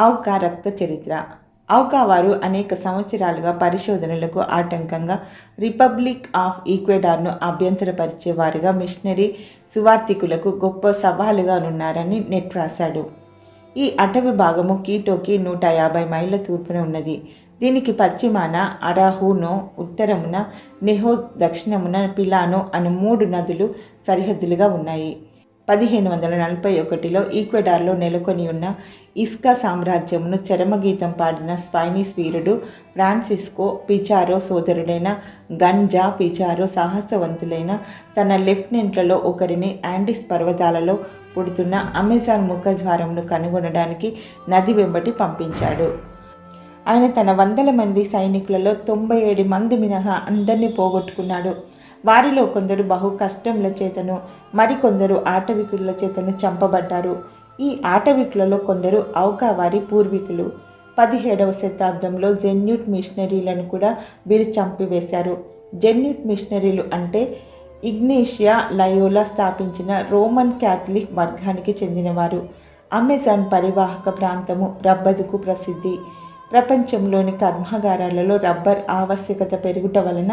ఔకా రక్త చరిత్ర. ఔకా వారు అనేక సంవత్సరాలుగా పరిశోధనలకు ఆటంకంగా రిపబ్లిక్ ఆఫ్ ఈక్వెడార్ను అభ్యంతరపరిచేవారుగా మిషనరీ సువార్థికులకు గొప్ప సవాలుగా ఉన్నారని నెట్ రాశాడు. ఈ అటవీ భాగము కీటోకి నూట యాభై మైళ్ళ తూర్పున ఉన్నది. దీనికి పశ్చిమాన అరాహునో ఉత్తరమున నెహో దక్షిణమున పిలానో అను మూడు నదులు సరిహద్దులుగా ఉన్నాయి. పదిహేను వందల నలభై ఒకటిలో ఈక్వెడార్లో నెలకొని ఉన్న ఇస్కా సామ్రాజ్యమును చరమగీతం పాడిన స్పైనీస్ వీరుడు ఫ్రాన్సిస్కో పిచారో సోదరుడైన గంజా పిచారో సాహసవంతులైన తన లెఫ్టినెంట్లలో ఒకరిని యాండిస్ పర్వతాలలో పుడుతున్న అమెజాన్ ముఖద్వారంను కనుగొనడానికి నది వెంబటి పంపించాడు. ఆయన తన వందల మంది సైనికులలో తొంభై ఏడు మంది మినహా అందరినీ పోగొట్టుకున్నాడు. వారిలో కొందరు బహు కష్టముల చేతను మరికొందరు ఆటవికుల చేతను చంపబడ్డారు. ఈ ఆటవికులలో కొందరు ఔకా వారి పూర్వీకులు. పదిహేడవ శతాబ్దంలో జెన్యూట్ మిషనరీలను కూడా వీరు చంపివేశారు. జెన్యూట్ మిషనరీలు అంటే ఇగ్నేషియా లయోలా స్థాపించిన రోమన్ క్యాథలిక్ వర్గానికి చెందినవారు. అమెజాన్ పరివాహక ప్రాంతము రబ్బరుకు ప్రసిద్ధి. ప్రపంచంలోని కర్మాగారాలలో రబ్బర్ ఆవశ్యకత పెరుగుట వలన